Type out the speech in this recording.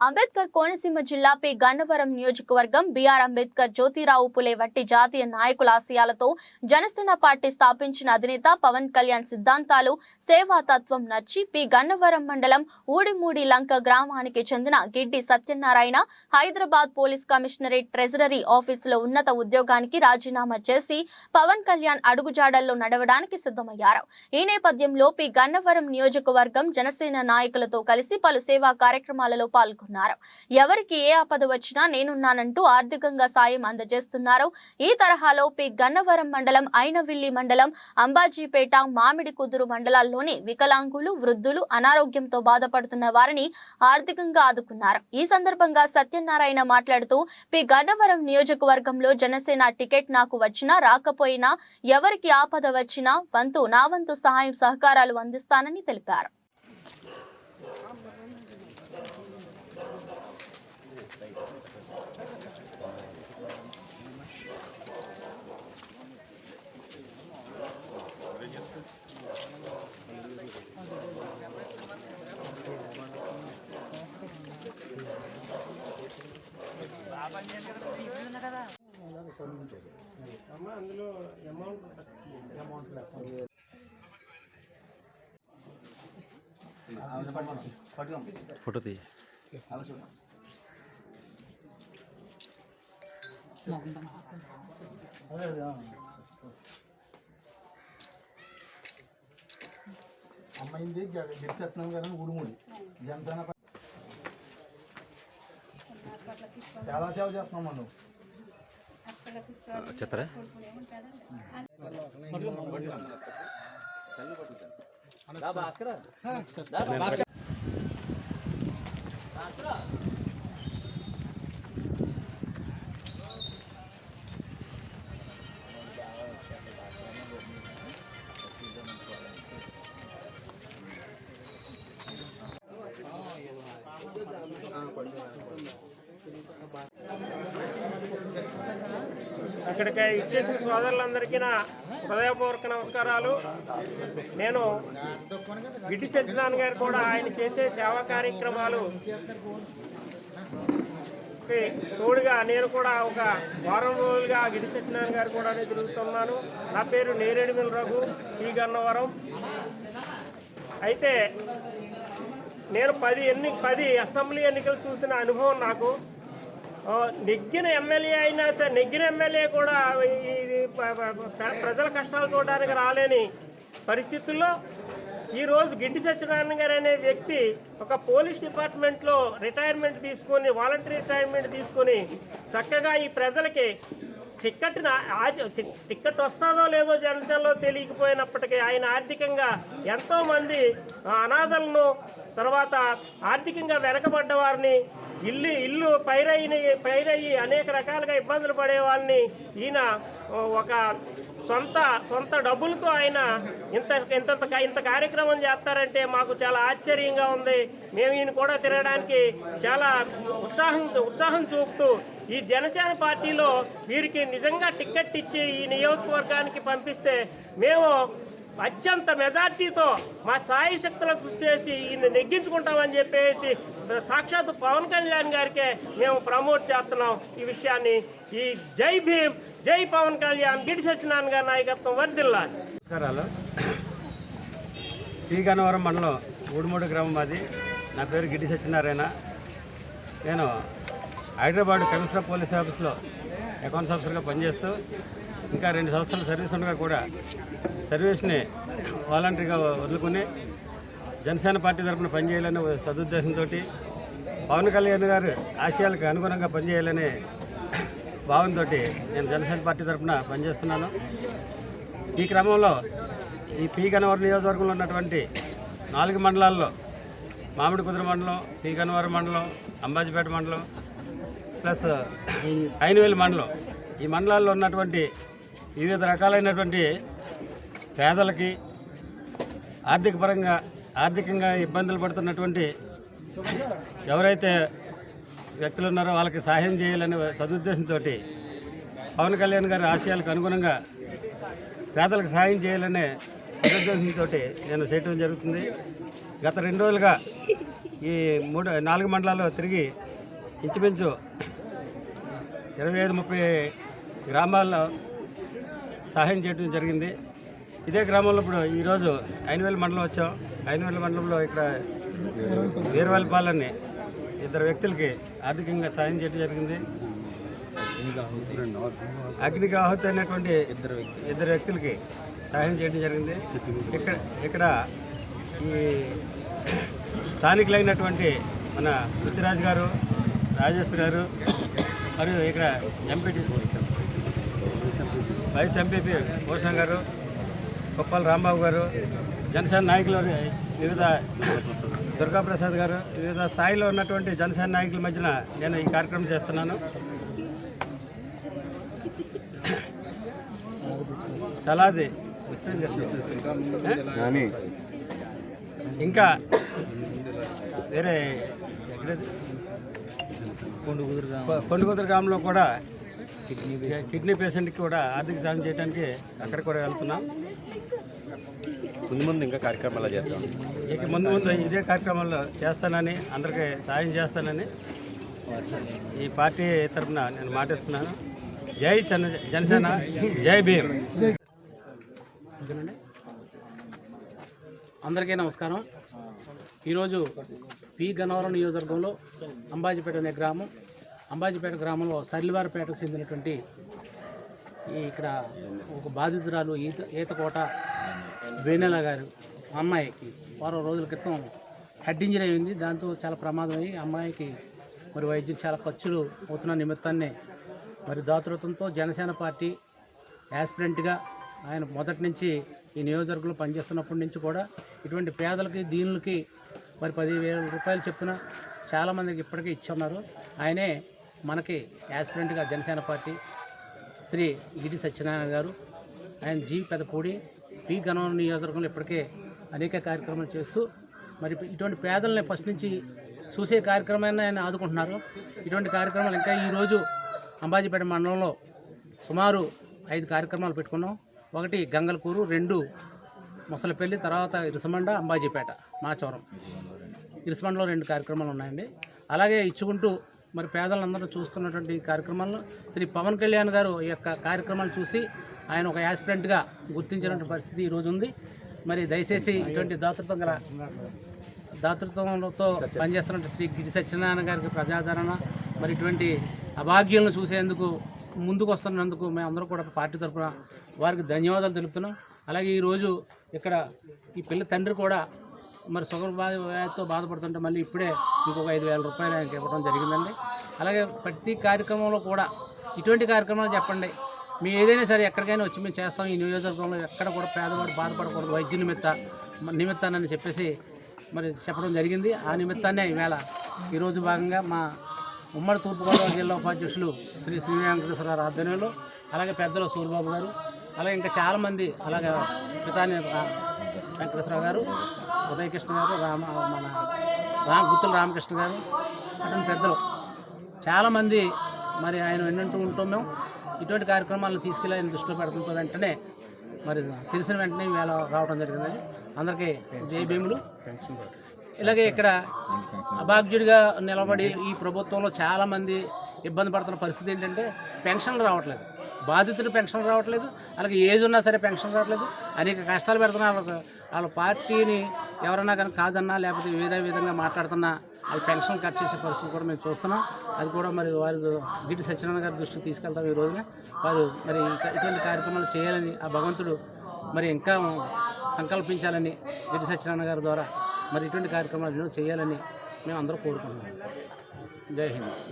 అంబేద్కర్ కోనసీమ జిల్లా పి గన్నవరం నియోజకవర్గం బీఆర్ అంబేద్కర్ జ్యోతిరావు పులే వంటి జాతీయ నాయకుల ఆశయాలతో జనసేన పార్టీ స్థాపించిన అధినేత పవన్ కళ్యాణ్ సిద్ధాంతాలు సేవాతత్వం నచ్చి పి గన్నవరం మండలం ఊడిమూడి లంక గ్రామానికి చెందిన Giddi Satyanarayana Hyderabad police commissionerate treasury ఆఫీసులో ఉన్నత ఉద్యోగానికి రాజీనామా చేసి పవన్ కళ్యాణ్ అడుగుజాడల్లో నడవడానికి సిద్ధమయ్యారు. ఈ నేపథ్యంలో పి గన్నవరం నియోజకవర్గం జనసేన నాయకులతో కలిసి పలు సేవా కార్యక్రమాలలో పాల్గొన్నారు ఎవరికి ఏ ఆపద వచ్చినా నేనున్నానంటూ ఆర్థికంగా సాయం అందజేస్తున్నారు. ఈ తరహాలో పి. గన్నవరం మండలం ఐనవిల్లి మండలం అంబాజీపేట మామిడి కుదురు మండలాల్లోని వికలాంగులు వృద్ధులు అనారోగ్యంతో బాధపడుతున్న వారిని ఆర్థికంగా ఆదుకున్నారు. ఈ సందర్భంగా సత్యనారాయణ మాట్లాడుతూ పి. గన్నవరం నియోజకవర్గంలో జనసేన టికెట్ నాకు వచ్చినా రాకపోయినా ఎవరికి ఆపద వచ్చినా వంతు నా వంతు సహాయం సహకారాలు అందిస్తానని తెలిపారు. అందులో అమౌంట్ ఫోటో తీయ. అమ్మాయింది గెలిచేస్తున్నాం కదా ఉడుముడి జనసేన పా- చాలా సేవ చేస్తున్నాం మనం చెత్తరా ఇక్కడికి ఇచ్చేసిన సోదరులందరికీ నా హృదయపూర్వక నమస్కారాలు. నేను గిడ్డి సత్యనారాయణ గారు కూడా ఆయన చేసే సేవా కార్యక్రమాలు తోడుగా నేను కూడా ఒక వారం రోజులుగా గిడి సత్యనారాయణ గారు కూడా తిరుగుతున్నాను. నా పేరు నేరేడుమిల్ రఘు ఈ గన్నవరం. అయితే నేను పది ఎన్ని పది అసెంబ్లీ ఎన్నికలు చూసిన అనుభవం నాకు. నెగ్గిన ఎమ్మెల్యే అయినా సరే నెగ్గిన ఎమ్మెల్యే కూడా ఈ- ఇది ప్రజల కష్టాలు చూడడానికి రాలేని పరిస్థితుల్లో ఈరోజు గిడ్డి సత్యనారాయణ గారు అనే వ్యక్తి ఒక పోలీస్ డిపార్ట్మెంట్లో రిటైర్మెంట్ తీసుకొని వాలంటరీ రిటైర్మెంట్ తీసుకొని చక్కగా ఈ ప్రజలకి టిక్కెట్ టిక్కెట్ వస్తుందో లేదో జనసేనలో తెలియకపోయినప్పటికీ ఆయన ఆర్థికంగా ఎంతోమంది ఆ, అనాథలను తర్వాత ఆర్థికంగా వెనకబడ్డ వారిని ఇల్లు ఇల్లు పైరయ్యి పైరయ్యి అనేక రకాలుగా ఇబ్బందులు పడే వాళ్ళని ఈయన ఒక సొంత సొంత డబ్బులతో ఆయన ఇంత ఇంత ఇంత కార్యక్రమం చేస్తారంటే మాకు చాలా ఆశ్చర్యంగా ఉంది. మేము ఈయన కూడా తిరగడానికి చాలా ఉత్సాహం ఉత్సాహం చూపుతూ ఈ జనసేన పార్టీలో వీరికి నిజంగా టిక్కెట్ ఇచ్చి ఈ నియోజకవర్గానికి పంపిస్తే మేము అత్యంత మెజార్టీతో మా సాయి శక్తులకు కృషి చేసి ఈయన నెగ్గించుకుంటామని చెప్పేసి సాక్షాత్ పవన్ కళ్యాణ్ గారికే మేము ప్రమోట్ చేస్తున్నాం ఈ విషయాన్ని. ఈ జై భీమ్ జై పవన్ కళ్యాణ్ గిడి సత్యనారాయణ గారి నాయకత్వం వర్దిల్లాలి నమస్కారాలు. టీ గన్నవరం మండలం ఊడిమూడి గ్రామం అది నా పేరు గిడ్డి సత్యనారాయణ. నేను హైదరాబాద్ కమిషనర్ పోలీస్ ఆఫీస్లో అకౌంట్స్ ఆఫీసర్గా పనిచేస్తూ ఇంకా రెండు సంవత్సరాల సర్వీస్ ఉండగా కూడా సర్వీస్ని వాలంటరీగా వదులుకుని జనసేన పార్టీ తరఫున పనిచేయాలనే సదుద్దేశంతో పవన్ కళ్యాణ్ గారు ఆశయాలకు అనుగుణంగా పనిచేయాలనే భావంతో నేను జనసేన పార్టీ తరఫున పనిచేస్తున్నాను. ఈ క్రమంలో ఈ పీ గన్నవరం నియోజకవర్గంలో ఉన్నటువంటి నాలుగు మండలాల్లో మామిడి కుదురు మండలం పీ గన్నవరం మండలం అంబాజీపేట మండలం ప్లస్ ఐనవేలి మండలం. ఈ మండలాల్లో ఉన్నటువంటి వివిధ రకాలైనటువంటి పేదలకి ఆర్థిక పరంగా ఆర్థికంగా ఇబ్బందులు పడుతున్నటువంటి ఎవరైతే వ్యక్తులు ఉన్నారో వాళ్ళకి సహాయం చేయాలనే సదుద్దేశంతో పవన్ కళ్యాణ్ గారి ఆశయాలకు అనుగుణంగా పేదలకు సహాయం చేయాలనే సదుద్దేశంతో నేను చేయటం జరుగుతుంది. గత రెండు రోజులుగా ఈ మూడు నాలుగు మండలాల్లో తిరిగి ఇంచుమించు ఇరవై ఐదు ముప్పై గ్రామాల్లో సహాయం చేయడం జరిగింది. ఇదే గ్రామంలో ఇప్పుడు ఈరోజు ఐనవేల మండలం వచ్చాం. ఐనవేల మండలంలో ఇక్కడ వీరవల్పాలని ఇద్దరు వ్యక్తులకి ఆర్థికంగా సాయం చేయడం జరిగింది. అగ్నికి ఆహుతి అయినటువంటి ఇద్దరు ఇద్దరు వ్యక్తులకి సహాయం చేయడం జరిగింది. ఇక్కడ ఇక్కడ ఈ స్థానికులైనటువంటి మన పృథ్వీరాజ్ గారు రాజేష్ గారు మరియు ఇక్కడ ఎంపీటీ వైస్ ఎంపీపీ భూషణ్ గారు కొప్పల రాంబాబు గారు జనసేన నాయకులు వివిధ దుర్గాప్రసాద్ గారు వివిధ స్థాయిలో ఉన్నటువంటి జనసేన నాయకుల మధ్యన నేను ఈ కార్యక్రమం చేస్తున్నాను. సలాది. ఇంకా వేరే ఎక్కడది? కొ- కొండకుదురు గ్రామంలో కూడా కిడ్నీ పేషెంట్కి కూడా ఆర్థిక సాయం చేయడానికి అక్కడ కూడా వెళ్తున్నాం. ముందు ముందు ఇంకా కార్యక్రమాలు చేద్దాం. ఇక ముందు ముందు ఇదే కార్యక్రమంలో చేస్తానని అందరికీ సాయం చేస్తానని ఈ పార్టీ తరఫున నేను మాటిస్తున్నాను. జై జన జనసేన జై భీమ్. అందరికీ నమస్కారం. ఈరోజు పి గన్నవరం నియోజకవర్గంలో అంబాజీపేట అనే గ్రామం అంబాజీపేట గ్రామంలో సర్లివారిపేటకు చెందినటువంటి ఈ ఇక్కడ ఒక బాధితురాలు ఈత ఈతకోట వేనెల గారు అమ్మాయికి వారం రోజుల క్రితం హెడ్ ఇంజరీ అయింది. దాంతో చాలా ప్రమాదం అయ్యి అమ్మాయికి మరి వైద్యం చాలా ఖర్చులు అవుతున్న నిమిత్తాన్ని మరి దాతృత్వంతో జనసేన పార్టీ యాస్పిరెంట్గా ఆయన మొదటి నుంచి ఈ నియోజకవర్గంలో పనిచేస్తున్నప్పటి నుంచి కూడా ఇటువంటి పేదలకి దీనులకి మరి పదివేల రూపాయలు చెప్పున చాలామందికి ఇప్పటికే ఇచ్చున్నారు. ఆయనే మనకి యాస్పిరెంట్గా జనసేన పార్టీ శ్రీ గిడి సత్యనారాయణ గారు ఆయన జీ పెదపూడి పి గణవరం నియోజకవర్గంలో ఇప్పటికే అనేక కార్యక్రమాలు చేస్తూ మరి ఇటువంటి పేదల్ని ఫస్ట్ నుంచి చూసే కార్యక్రమాన్ని ఆయన ఆదుకుంటున్నారు. ఇటువంటి కార్యక్రమాలు ఇంకా ఈరోజు అంబాజీపేట మండలంలో సుమారు ఐదు కార్యక్రమాలు పెట్టుకున్నాం. ఒకటి గంగలకూరు రెండు ముసలపల్లి తర్వాత ఇరుసమండ అంబాజీపేట మాచవరం. ఇరుసమండలో రెండు కార్యక్రమాలు ఉన్నాయండి. అలాగే ఇచ్చుకుంటూ మరి పేదలందరూ చూస్తున్నటువంటి ఈ కార్యక్రమాలను శ్రీ పవన్ కళ్యాణ్ గారు ఈ యొక్క కార్యక్రమాలు చూసి ఆయన ఒక యాస్పిరెంట్గా గుర్తించినటువంటి పరిస్థితి ఈరోజు ఉంది. మరి దయచేసి ఇటువంటి దాతృత్వం గల దాతృత్వంతో పనిచేస్తున్న శ్రీ గిరి సత్యనారాయణ గారికి ప్రజాదరణ మరి ఇటువంటి అభాగ్యులను చూసేందుకు ముందుకు వస్తున్నందుకు మేము అందరూ కూడా పార్టీ తరఫున వారికి ధన్యవాదాలు తెలుపుతున్నాం. అలాగే ఈరోజు ఇక్కడ ఈ పిల్ల తండ్రి కూడా మరి షుగర్ బాధ వ్యాధితో బాధపడుతుంటే మళ్ళీ ఇప్పుడే ఇంకొక ఐదు వేల రూపాయలు ఆయనకి ఇవ్వడం జరిగిందండి. అలాగే ప్రతి కార్యక్రమంలో కూడా ఇటువంటి కార్యక్రమాలు చెప్పండి. మీ ఏదైనా సరే ఎక్కడికైనా వచ్చి మేము చేస్తాం. ఈ నియోజకవర్గంలో ఎక్కడ కూడా పేదవాడు బాధపడకూడదు. వైద్య నిమిత్త నిమిత్తానని చెప్పేసి మరి చెప్పడం జరిగింది. ఆ నిమిత్తాన్నే ఈవేళ ఈరోజు భాగంగా మా ఉమ్మడి తూర్పుగోదావరి జిల్లా ఉపాధ్యక్షులు శ్రీ శ్రీ వెంకటేశ్వరరావు ఆధ్వర్యంలో అలాగే పెద్దలు సూరిబాబు గారు అలాగే ఇంకా చాలామంది అలాగే సితాని వెంకటేశ్వరరావు గారు ఉదయకృష్ణ గారు రామ మన రామ్ గుత్తుల రామకృష్ణ గారు అటువంటి పెద్దలు. చాలామంది మరి ఆయన వింటూ ఉంటాం మేము. ఇటువంటి కార్యక్రమాలను తీసుకెళ్ళి ఆయన దృష్టిలో పెడుతుంటే వెంటనే. మరి తెలిసిన వెంటనే వేళ రావడం జరిగింది. అందరికీ జై భీములు. ఇలాగే ఇక్కడ అభాగ్యుడిగా నిలబడి ఈ ప్రభుత్వంలో చాలామంది ఇబ్బంది పడుతున్న పరిస్థితి ఏంటంటే పెన్షన్లు రావట్లేదు. బాధితులు పెన్షన్ రావట్లేదు అలాగే ఏజ్ ఉన్నా సరే పెన్షన్ రావట్లేదు. అనేక కష్టాలు పెడుతున్నారు వాళ్ళకు. వాళ్ళ పార్టీని ఎవరన్నా కానీ కాదన్నా లేకపోతే వేరే విధంగా మాట్లాడుతున్నా వాళ్ళ పెన్షన్ కట్ చేసే పరిస్థితి కూడా మేము చూస్తున్నాం. అది కూడా మరి వారి గిటి సత్యనారాయణ గారి దృష్టికి తీసుకెళ్తాం ఈ రోజున. వారు మరి ఇంకా ఇటువంటి కార్యక్రమాలు చేయాలని ఆ భగవంతుడు మరి ఇంకా సంకల్పించాలని గిటి సత్యనారాయణ గారి ద్వారా మరి ఇటువంటి కార్యక్రమాలు చేయాలని మేము అందరూ కోరుకుంటున్నాం. జై హింద్.